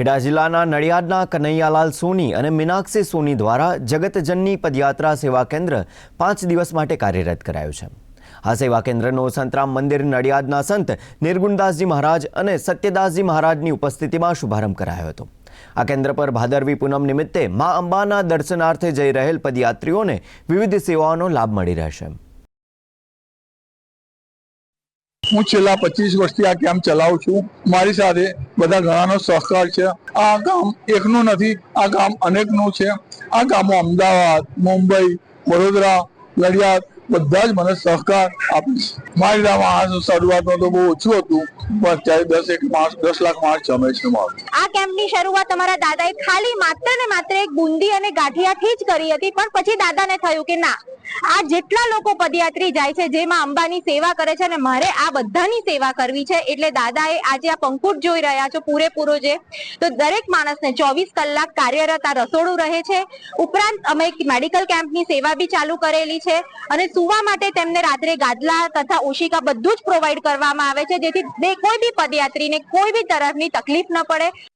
ખેડા જિલ્લાના નડિયાદના કનૈયાલાલ સોની અને મીનાક્ષી સોની દ્વારા જગતજનની પદયાત્રા સેવા કેન્દ્ર પાંચ દિવસ માટે કાર્યરત કરાયું છે. આ સેવા કેન્દ્રનો સંતરામ મંદિર નડિયાદના સંત નિર્ગુણદાસજી મહારાજ અને સત્યદાસજી મહારાજની ઉપસ્થિતિમાં શુભારંભ કરાયો હતો. આ કેન્દ્ર પર ભાદરવી પૂનમ નિમિત્તે મા અંબાના દર્શનાર્થે જઈ રહેલ પદયાત્રીઓને વિવિધ સેવાઓનો લાભ મળી રહેશે. હું છેલ્લા પચીસ વર્ષથી આ કેમ્પ ચલાવું છું. મારી સાથે બધા ઘણાનો સહકાર છે. આ ગામ એકનું નથી, આ ગામ અનેકનું છે. આ ગામો અમદાવાદ, મુંબઈ, વડોદરા, નડિયાદ બધા જ મને સહકાર આપે છે. મારી ગામ શરૂઆતમાં તો બહુ ઓછું હતું, પણ અત્યારે દસ એક માસ, દસ લાખ માસ જમે છે મારું. આ કેમ્પની શરૂઆત તમારા દાદાએ ખાલી માત્ર ને માત્ર એક બુંદી અને ગાંઠિયાથી જ કરી હતી, પણ પછી દાદાને થયું કે ના? આ જેટલા લોકો પદયાત્રી જાય છે, જેમાં અંબાની સેવા કરે છે અને મારે આ બધાની સેવા કરવી છે, એટલે દાદાએ આજે આ પંકુટ જોઈ રહ્યા છો, પૂરેપૂરો જે. તો દરેક માણસને ચોવીસ કલાક કાર્યરત આ રસોડું રહે છે. ઉપરાંત અમે એક મેડિકલ કેમ્પની સેવા બી ચાલુ કરેલી છે અને સુવા માટે તેમને રાત્રે ગાદલા તથા ઓશિકા બધું જ પ્રોવાઈડ કરવામાં આવે છે, જેથી કોઈ બી પદયાત્રીને કોઈ બી તરફની તકલીફ ન પડે.